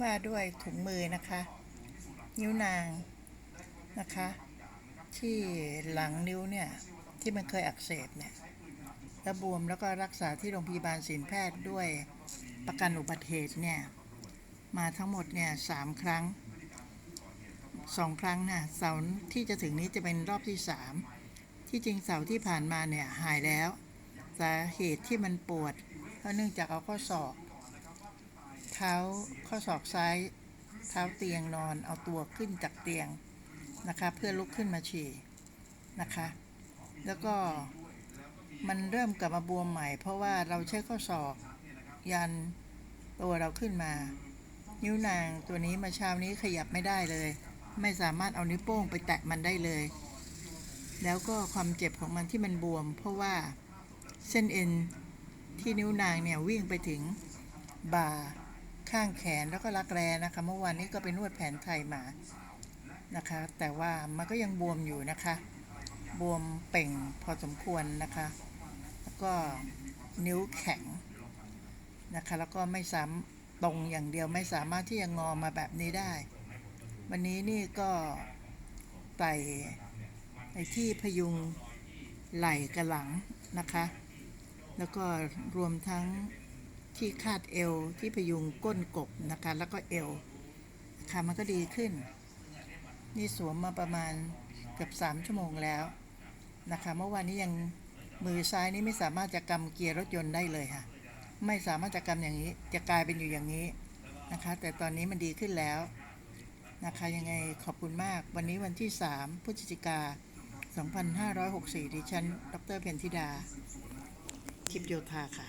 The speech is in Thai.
ว่าด้วยถุงมือนะคะ นิ้วนางนะคะ ที่หลังนิ้วเนี่ย ที่มันเคยอักเสบเนี่ยแล้วบวมแล้วก็รักษาที่โรงพยาบาลศิลแพทย์ด้วยประกันอุบัติเหตุเนี่ย มาทั้งหมดเนี่ยสามครั้งสองครั้งนะเสาร์ที่จะถึงนี้จะเป็นรอบที่สามที่จริงเสาร์ที่ผ่านมาเนี่ยหายแล้วสาเหตุที่มันปวดเพราะเนื่องจากเอาข้อศอก เท้าข้อศอกซ้าย เท้าเตียงนอนเอาตัวขึ้นจากเตียงนะคะ เพื่อลุกขึ้นมาฉี่นะคะ แล้วก็มันเริ่มกลับมาบวมใหม่ เพราะว่าเราใช้ข้อศอกยันตัวเราขึ้นมา นิ้วนางตัวนี้มาเช้านี้ขยับไม่ได้เลย ไม่สามารถเอานิ้วโป้งไปแตะมันได้เลย แล้วก็ความเจ็บของมันที่มันบวม เพราะว่าเส้นเอ็นที่นิ้วนางเนี่ยวิ่งไปถึงบ่า ข้างแขนแล้วก็รักแร้นะคะ เมื่อวานนี้ก็ไปนวดแผนไทยมานะคะ แต่ว่ามันก็ยังบวมอยู่นะคะ บวมเป่งพอสมควรนะคะ แล้วก็นิ้วแข็งนะคะ แล้วก็ไม่ซ้ำตรงอย่างเดียวไม่สามารถที่จะงอมาแบบนี้ได้ วันนี้นี่ก็ไต่ไอ้ที่พยุงไหล่กระหลังนะคะ แล้วก็รวมทั้ง ที่คาดเอวที่พยุงก้นกบนะคะ แล้วก็เอวค่ะมันก็ดีขึ้น นี่สวมมาประมาณเกือบสามชั่วโมงแล้วนะคะเมื่อวานนี้ยังมือซ้ายนี้ไม่สามารถจะกำเกียร์รถยนต์ได้เลยค่ะ ไม่สามารถจะกำอย่างนี้ จะกลายเป็นอยู่อย่างนี้นะคะ แต่ตอนนี้มันดีขึ้นแล้วนะคะยังไงขอบคุณมาก วันนี้วันที่ 3พฤศจิกา 2564 ดิฉัน ดรเพนธิดาทิพย์โยธาค่ะ